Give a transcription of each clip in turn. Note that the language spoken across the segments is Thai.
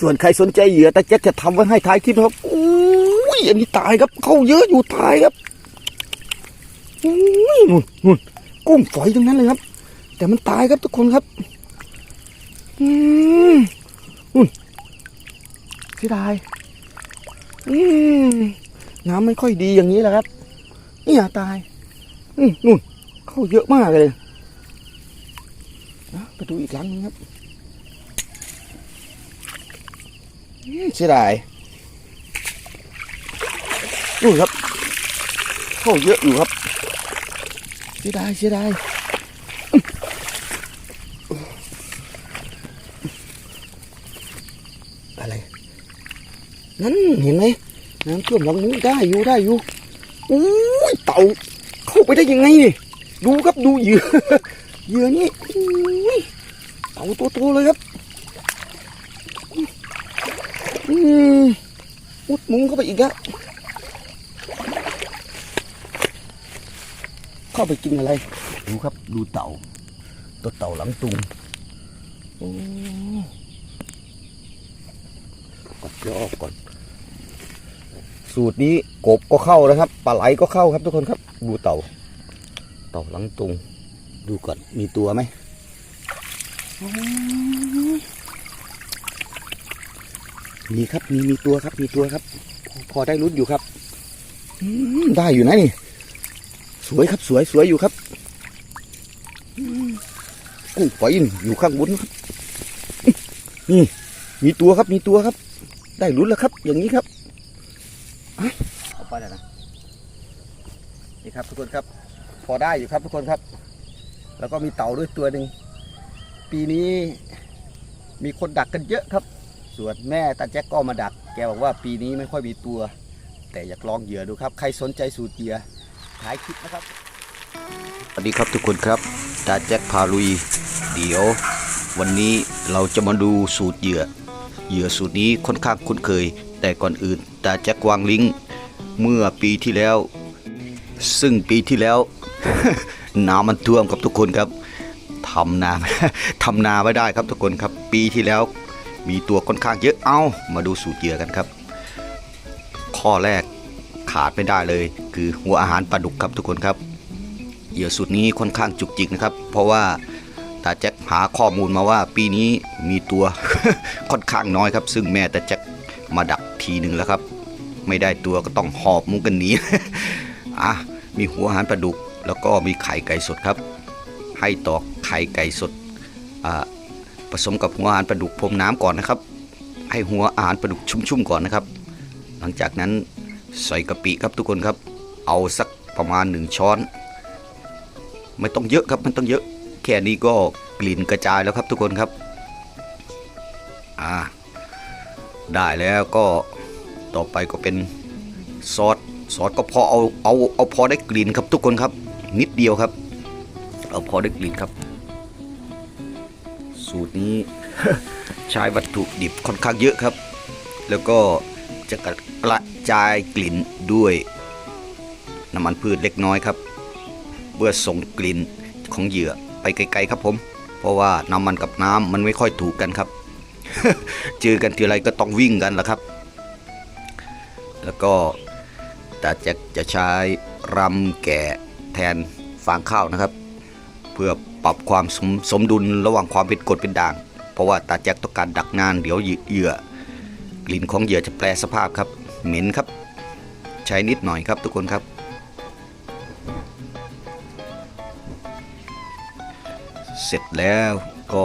ส่วนใครสนใจเหยื่อตาแจ็คจะทำไว้ให้ท้ายคลิปครับอุ้ยอันนี้ตายครับ เข้าเยอะอยู่ตายครับอุ้ยนู่นนู่นกุ้งฝอยตรงนั้นเลยครับ แต่มันตายครับทุกคนครับ อืมนู่นเสียดายอืมน้ำไม่ค่อยดีอย่างนี้แหละครับเนี่ยตายอืมนู่น เข้าเยอะมากเลยนะไปดูอีกครั้งนึงครับอืม เสียดายนู่นครับ เข้าเยอะอยู่ครับเสียดายเสียดายอะไร นั่นเห็นไหมน้ำท่วมหลังมุ้งได้อยู่ได้อยู่อุ้ยเต่าเข้าไปได้ยังไงนี่ดูครับดูเหยื่อเหยื่อนี่เต่าตัวโตเลยครับอืมอุด มุงเข้าไปอีกแล้วเข้าไปกินอะไร ดูครับ ดูเต่า ตัวเต่าหลังตุงโอ้กดยออกก่อน สูตรนี้กบก็เข้านะครับ ปลาไหลก็เข้าครับทุกคนครับ ดูเต่า เต่าหลังตุง ดูก่อน มีตัวไหมโอ้ย มีครับมีมีตัวครับมีตัวครับ พอพอได้ลุ้นอยู่ครับอืมได้อยู่นะนี่ สวยครับสวยสวยอยู่ครับอืมกุ้งฝอยนี่อยู่ข้างบนครับนี่มีตัวครับมีตัวครับ ได้ลุ้นแล้วครับ อย่างนี้ครับอะเอาไปแล้วนะนี่ครับทุกคนครับ พอได้อยู่ครับทุกคนครับ แล้วก็มีเต่าด้วยตัวหนึ่งปีนี้มีคนดักกันเยอะครับ ส่วนแม่ตาแจ็คก็มาดัก แกบอกว่าปีนี้ไม่ค่อยมีตัว แต่อยากลองเหยื่อดูครับ ใครสนใจสูตรเหยื่อถ่ายคลิปนะครับ สวัสดีครับทุกคนครับตาแจ็คพาลุย เดี๋ยว วันนี้เราจะมาดูสูตรเหยื่อ เหยื่อสูตรนี้ค่อนข้างคุ้นเคย แต่ก่อนอื่นตาแจ็ควางลิงก์เมื่อปีที่แล้ว ซึ่งปีที่แล้วน้ำมันท่วมครับทุกคนครับทำนาทำนาไม่ได้ครับทุกคนครับ ปีที่แล้ว มีตัวค่อนข้างเยอะเอ้ามาดูสูตรเหยื่อกันครับ ข้อแรกขาดไม่ได้เลย คือหัวอาหารปลาดุกครับทุกคนครับเหยื่อสูตรนี้ค่อนข้างจุกจิกนะครับ เพราะว่าตาแจ็คหาข้อมูลมาว่าปีนี้มีตัวค่อนข้างน้อยครับ ซึ่งแม่ตาแจ็คมาดักทีหนึ่งแล้วครับ ไม่ได้ตัวก็ต้องหอบมุกกันหนีอะมีหัวอาหารปลาดุก แล้วก็มีไข่ไก่สดครับ ให้ตอกไข่ไก่สดอ่า ผสมกับหัวอาหารปลาดุกพรมน้ำก่อนนะครับ ให้หัวอาหารปลาดุกชุ่มๆก่อนนะครับ หลังจากนั้นใส่กะปิครับทุกคนครับ เอาสักประมาณหนึ่งช้อน ไม่ต้องเยอะครับไม่ต้องเยอะ แค่นี้ก็กลิ่นกระจายแล้วครับทุกคนครับอ่าได้แล้วก็ต่อไปก็เป็นซอสซอสก็พอเอาเอาเอาพอได้กลิ่นครับทุกคนครับ นิดเดียวครับ เอาพอได้กลิ่นครับ สูตรนี้ ใช้วัตถุดิบค่อนข้างเยอะครับ แล้วก็จะกระจายกลิ่นด้วยน้ำมันพืชเล็กน้อยครับ เพื่อส่งกลิ่นของเหยื่อไปไกลๆครับผม เพราะว่าน้ำมันกับน้ำมันไม่ค่อยถูกกันครับ เจอกันทีไรก็ต้องวิ่งกันละครับ แล้วก็ตาแจ็คจะใช้รำแก่แทนฟางข้าวนะครับ พื่อปรับความสมสมดุลระหว่างความเป็นกรดเป็นด่าง เพราะว่าตาแจ็คต้องการดักนานเดี๋ยวเหยื่อกลิ่นของเหยื่อจะแปรสภาพครับ เหม็นครับ ใช้นิดหน่อยครับทุกคนครับ เสร็จแล้วก็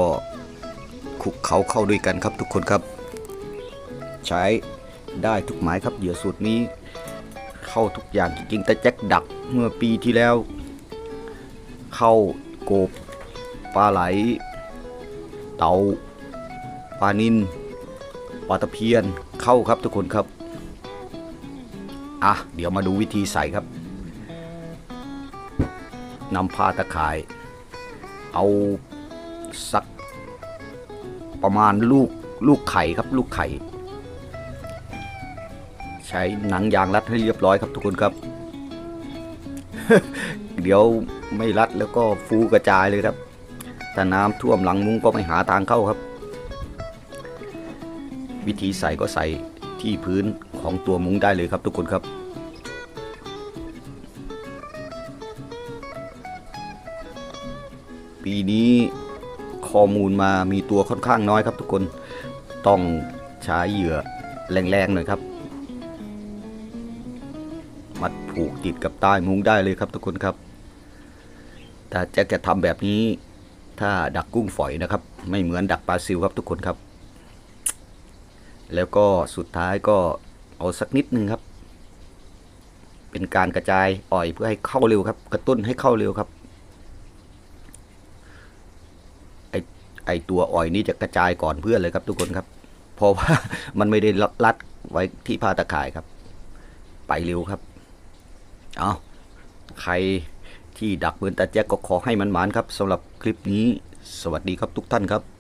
คลุกเขาเข้าด้วยกันครับทุกคนครับ ใช้ได้ทุกหมายครับเหยื่อสูตรนี้ เข้าทุกอย่างจริงๆแต่แจ็คดักเมื่อปีที่แล้ว เข้า กบปลาไหล เต่าปลานินปลาตะเพียนเข้าครับทุกคนครับ อะ เดี๋ยวมาดูวิธีใส่ครับนำผ้าตะข่าย เอาสักประมาณลูกลูกไข่ครับลูกไข่ ใช้หนังยางรัดให้เรียบร้อยครับทุกคนครับ เดี๋ยว ไม่รัดแล้วก็ฟูกระจายเลยครับถ้าน้ำท่วมหลังมุ้งก็ไม่หาทางเข้าครับ วิธีใส่ก็ใส่ที่พื้นของตัวมุ้งได้เลยครับทุกคนครับปีนี้ข้อมูลมามีตัวค่อนข้างน้อยครับทุกคนต้องใช้เหยื่อแรงๆหน่อยครับ มัดผูกติดกับใต้มุ้งได้เลยครับทุกคนครับ แต่แจ็คจะทำแบบนี้ ถ้าดักกุ้งฝอยนะครับ ไม่เหมือนดักปลาซิวครับทุกคนครับ แล้วก็สุดท้ายก็เอาสักนิดนึงครับ เป็นการกระจายอ่อยเพื่อให้เข้าเร็วครับ กระตุ้นให้เข้าเร็วครับไอไอตัวอ่อยนี้จะกระจายก่อนเพื่อนเลยครับทุกคนครับ เพราะว่ามันไม่ได้รัดไว้ที่ผ้าตะข่ายครับ ไปเร็วครับ เอาใคร ที่ดักเบินตาแจ็คก็ขอให้มันหมานครับสำหรับคลิปนี้ สวัสดีครับทุกท่านครับ